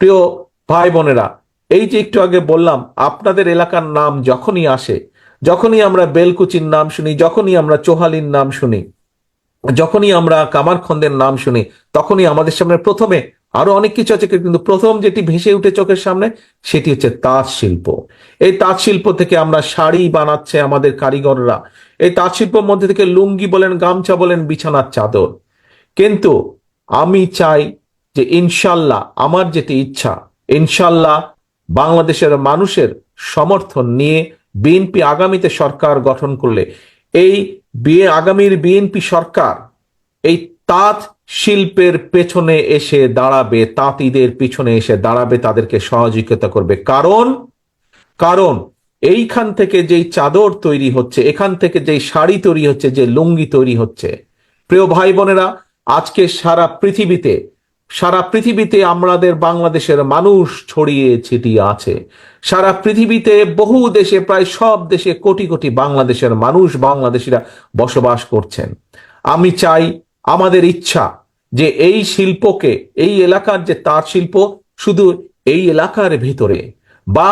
প্রিয় ভাই বোনেরা, এই যে একটু আগে বললাম, আপনাদের এলাকার নাম যখনই আসে, যখনই আমরা বেলকুচির নাম শুনি, যখনই আমরা চোহালির নাম শুনি, যখনই আমরা কামারখন্দের নাম শুনি, তখনই আমাদের সামনে প্রথমে আরও অনেক কিছু আছে, কিন্তু প্রথম যেটি ভেসে উঠে চোখের সামনে, সেটি হচ্ছে তাঁত শিল্প। এই তাঁত শিল্প থেকে আমরা শাড়ি বানাচ্ছে আমাদের কারিগররা। এই তাঁত শিল্পের মধ্যে থেকে লুঙ্গি বলেন, গামছা বলেন, বিছানার চাদর। কিন্তু আমি চাই যে ইনশাল্লাহ আমার যেটি ইচ্ছা, ইনশাল্লাহ বাংলাদেশের মানুষের সমর্থন নিয়ে বিএনপি আগামীতে সরকার গঠন করলে। এই বিয়ে আগামীর বিএনপি সরকার এই তাঁত শিল্পের পেছনে এসে দাঁড়াবে, তাঁতিদের পিছনে এসে দাঁড়াবে, তাদেরকে সহযোগিতা করবে। কারণ কারণ এইখান থেকে যেই চাদর তৈরি হচ্ছে, এখান থেকে যেই শাড়ি তৈরি হচ্ছে, যে লুঙ্গি তৈরি হচ্ছে। প্রিয় ভাই বোনেরা, আজকে সারা পৃথিবীতে সারা পৃথিবীতে আমাদের বাংলাদেশের মানুষ ছড়িয়ে ছিটিয়ে আছে। সারা পৃথিবীতে বহু দেশে, প্রায় সব দেশে কোটি কোটি বাংলাদেশের মানুষ, বাংলাদেশিরা বসবাস করছেন। আমি চাই আমাদের ইচ্ছা যে এই শিল্পকে, এই এলাকার যে তাঁত শিল্প, শুধু এই এলাকার ভিতরে বা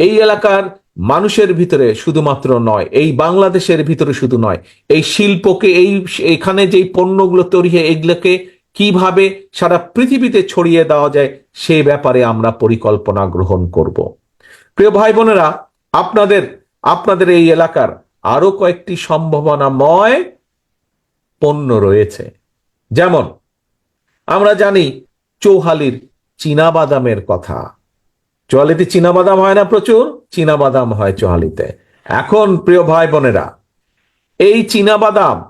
এই এলাকার মানুষের ভিতরে শুধুমাত্র নয়, এই বাংলাদেশের ভিতরে শুধু নয়, এই শিল্পকে, এই, এখানে যেই পণ্যগুলো তৈরি হয়, এগুলোকে কীভাবে সারা পৃথিবীতে ছড়িয়ে দেওয়া যায় সে ব্যাপারে আমরা পরিকল্পনা গ্রহণ করব। প্রিয় ভাই বোনেরা, আপনাদের আপনাদের এই এলাকার আরও কয়েকটি সম্ভাবনাময় পণ্য রয়েছে। যেমন, আমরা জানি চৌহালির চীনাবাদামের কথা। চোহালিতে চীনাবাদাম হয় না প্রচুর, চীনাবাদাম হয় চোহালিতে। এখন, প্রিয় ভাই বোনেরা, এই চীনাবাদাম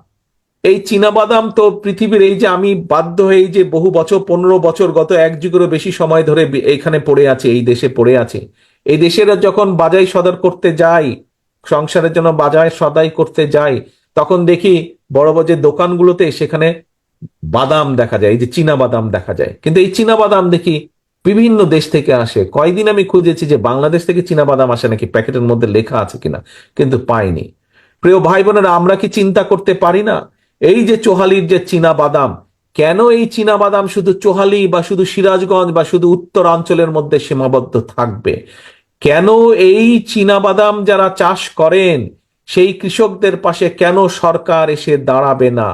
এই চীনাবাদাম তো পৃথিবীর এই যে আমি বাধ্য হয়ে যে বহু বছর, পনেরো বছর, গত এক যুগেরও বেশি সময় ধরে এইখানে পড়ে আছে, এই দেশে পড়ে আছে। এই দেশের যখন বাজাই সদর করতে যাই সংসারের জন্য বাজায় সদাই করতে যাই তখন দেখি বড় বড় যে দোকানগুলোতে সেখানে বাদাম দেখা যায়, এই যে চীনা বাদাম দেখা যায়। কিন্তু এই চীনা বাদাম দেখি বিভিন্ন দেশ থেকে আসে। কয়দিন আমি খুঁজেছি যে বাংলাদেশ থেকে চীনা বাদাম আসে নাকি প্যাকেটের মধ্যে লেখা আছে কিনা, কিন্তু পাইনি। প্রিয় ভাই বোনেরা, আমরা কি চিন্তা করতে পারি না? এই যে চোহালির যে চীনা বাদাম, কেন এই চীনা বাদাম শুধু চোহালি বা শুধু সিরাজগঞ্জ বা শুধু উত্তরাঞ্চলের মধ্যে সীমাবদ্ধ থাকবে? কেন এই চীনা বাদাম যারা চাষ করেন, সেই কৃষকদের পাশে কেন সরকার এসে দাঁড়াবে না?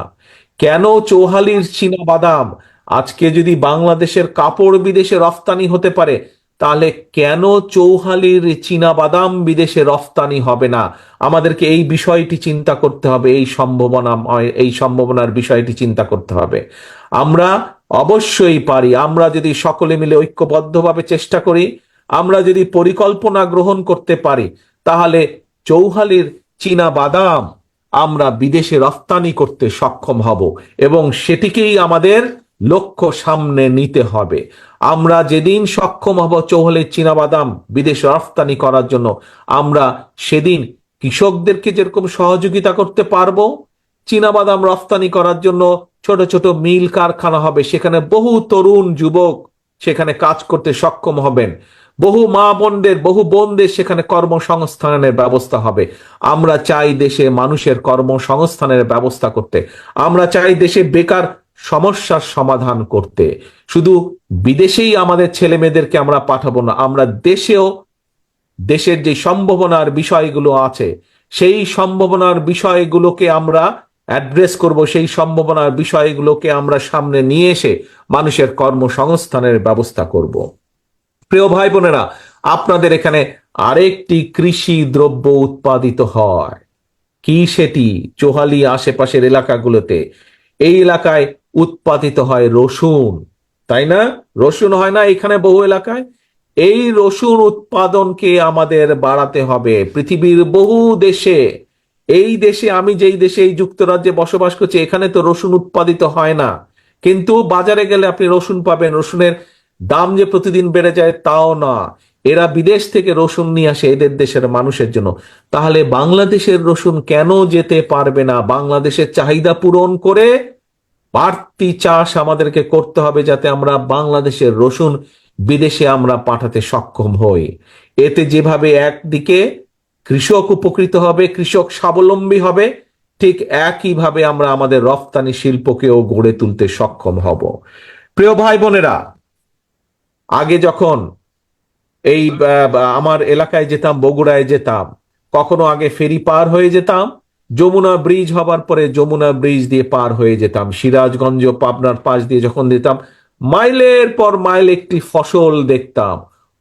কেন চৌহালির চীনা বাদাম আজকে যদি বাংলাদেশের কাপড় বিদেশে রফতানি হতে পারে তাহলে কেন চৌহালির চীনা বাদাম বিদেশে রফতানি হবে না? আমাদেরকে এই বিষয়টি চিন্তা করতে হবে, এই সম্ভাবনা, এই সম্ভাবনার বিষয়টি চিন্তা করতে হবে। আমরা অবশ্যই পারি, আমরা যদি সকলে মিলে ঐক্যবদ্ধভাবে চেষ্টা করি, আমরা যদি পরিকল্পনা গ্রহণ করতে পারি, তাহলে চৌহালির চীনা বাদাম আমরা বিদেশে রফতানি করতে সক্ষম হব এবং সেটিকেই আমাদের লক্ষ্য সামনে নিতে হবে। আমরা যেদিন সক্ষম হব চৌহলের চীনাবাদাম বিদেশে রফতানি করার জন্য, আমরা সেদিন কৃষকদেরকে যেরকম সহযোগিতা করতে পারব, চীনাবাদাম রফতানি করার জন্য ছোট ছোট মিল কারখানা হবে, সেখানে বহু তরুণ যুবক সেখানে কাজ করতে সক্ষম হবেন। বহু মা বোনদের, বহু বোনদের সেখানে কর্মসংস্থানের ব্যবস্থা হবে। আমরা চাই দেশে মানুষের কর্মসংস্থানের ব্যবস্থা করতে। আমরা চাই দেশে বেকার সমস্যার সমাধান করতে। শুধু বিদেশেই আমাদের ছেলে মেয়েদেরকে আমরা পাঠাবো না, আমরা দেশেও দেশের যে সম্ভাবনার বিষয়গুলো আছে, সেই সম্ভাবনার বিষয়গুলোকে আমরা অ্যাড্রেস করব, সেই সম্ভাবনার বিষয়গুলোকে আমরা সামনে নিয়ে এসে মানুষের কর্মসংস্থানের ব্যবস্থা করব। প্রিয় ভাই বোনেরা আপনাদের এখানে আরেকটি কৃষি দ্রব্য উৎপাদিত হয়। কি সেটি? চোহালি আশেপাশের এলাকাগুলোতে। এই এলাকায় উৎপাদিত হয় রসুন। তাই না? রসুন হয় না এখানে বহু এলাকায়? এই রসুন উৎপাদনকে আমাদের বাড়াতে হবে পৃথিবীর বহু দেশে। এই দেশে, আমি যেই দেশে, এই যুক্তরাজ্যে বসবাস করছি, এখানে তো রসুন উৎপাদিত হয় না। কিন্তু বাজারে গেলে আপনি রসুন পাবেন। রসুনের দাম যে প্রতিদিন বেড়ে যায় তাও না। এরা বিদেশ থেকে রসুন নিয়ে আসে এদের দেশের মানুষের জন্য। তাহলে বাংলাদেশের রসুন কেন যেতে পারবে না? বাংলাদেশের চাহিদা পূরণ করে বাড়তি চাষ আমাদেরকে করতে হবে যাতে আমরা বাংলাদেশের রসুন বিদেশে আমরা পাঠাতে সক্ষম হই। এতে যেভাবে একদিকে কৃষক উপকৃত হবে, কৃষক স্বাবলম্বী হবে, ঠিক একইভাবে আমরা আমাদের রফতানি শিল্পকেও গড়ে তুলতে সক্ষম হব। প্রিয় ভাই বোনেরা আগে যখন এই আমার এলাকায় যেতাম, বগুড়ায় যেতাম, কখনো আগে ফেরি পার হয়ে যেতাম যমুনা ব্রিজ হবার পরে যমুনা ব্রিজ দিয়ে পার হয়ে যেতাম। সিরাজগঞ্জ পাবনার পাশ দিয়ে যখন যেতাম, মাইলের পর মাইল একটি ফসল দেখতাম।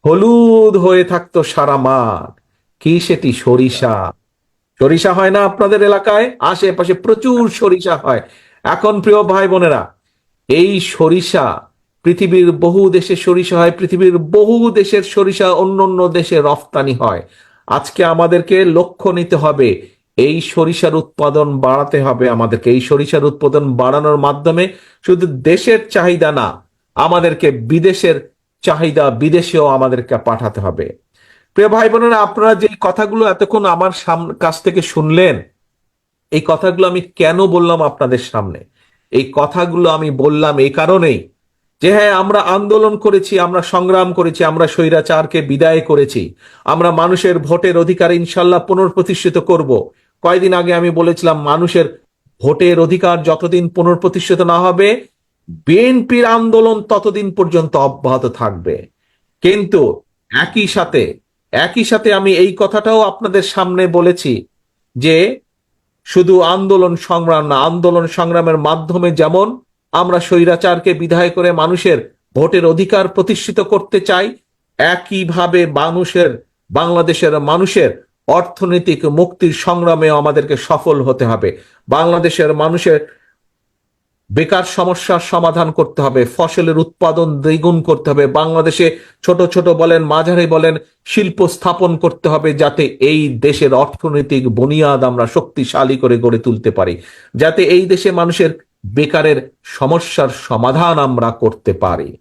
হলুদ হয়ে থাকতো সারা মাঠ। কি সেটি সরিষা? সরিষা হয় না আপনাদের এলাকায়? আশেপাশে প্রচুর সরিষা হয়। এখন প্রিয় ভাই বোনেরা, এই সরিষা পৃথিবীর বহু দেশে সরিষা হয়, পৃথিবীর বহু দেশের সরিষা অন্য অন্য দেশে রফতানি হয়। আজকে আমাদেরকে লক্ষ্য নিতে হবে এই সরিষার উৎপাদন বাড়াতে হবে আমাদেরকে। এই সরিষার উৎপাদন বাড়ানোর মাধ্যমে শুধু দেশের চাহিদা না, আমাদেরকে বিদেশের চাহিদা বিদেশেও আমাদেরকে পাঠাতে হবে। প্রিয় ভাই বোনেরা আপনারা যে কথাগুলো এতক্ষণ আমার কাছ থেকে শুনলেন, এই কথাগুলো আমি কেন বললাম আপনাদের সামনে? এই কথাগুলো আমি বললাম এই কারণেই যে হ্যাঁ আমরা আন্দোলন করেছি, আমরা সংগ্রাম করেছি, আমরা স্বৈরাচারকে বিদায় করেছি, আমরা মানুষের ভোটের অধিকার ইনশাল্লাহ পুনঃপ্রতিষ্ঠিত করব। কয়দিন আগে আমি বলেছিলাম, মানুষের ভোটের অধিকার যতদিন পুনঃপ্রতিষ্ঠিত না হবে, বিএনপির আন্দোলন ততদিন পর্যন্ত অব্যাহত থাকবে। কিন্তু একই সাথে একই সাথে আমি এই কথাটাও আপনাদের সামনে বলেছি যে শুধু আন্দোলন সংগ্রাম না, আন্দোলন সংগ্রামের মাধ্যমে যেমন আমরা স্বৈরাচারকে বিদায় করে মানুষের ভোটের অধিকার প্রতিষ্ঠিত করতে চাই, একইভাবে মানুষের, বাংলাদেশের মানুষের অর্থনৈতিক মুক্তির সংগ্রামে আমাদেরকে সফল হতে হবে। বাংলাদেশের মানুষের বেকার সমস্যার সমাধান করতে হবে, ফসলের উৎপাদন দ্বিগুণ করতে হবে। বাংলাদেশে ছোট ছোট বলেন, মাঝারি বলেন, শিল্প স্থাপন করতে হবে যাতে এই দেশের অর্থনৈতিক বুনিয়াদ আমরা শক্তিশালী করে গড়ে তুলতে পারি। যাতে এই দেশে মানুষের বেকারের সমস্যার সমাধান আমরা করতে পারি।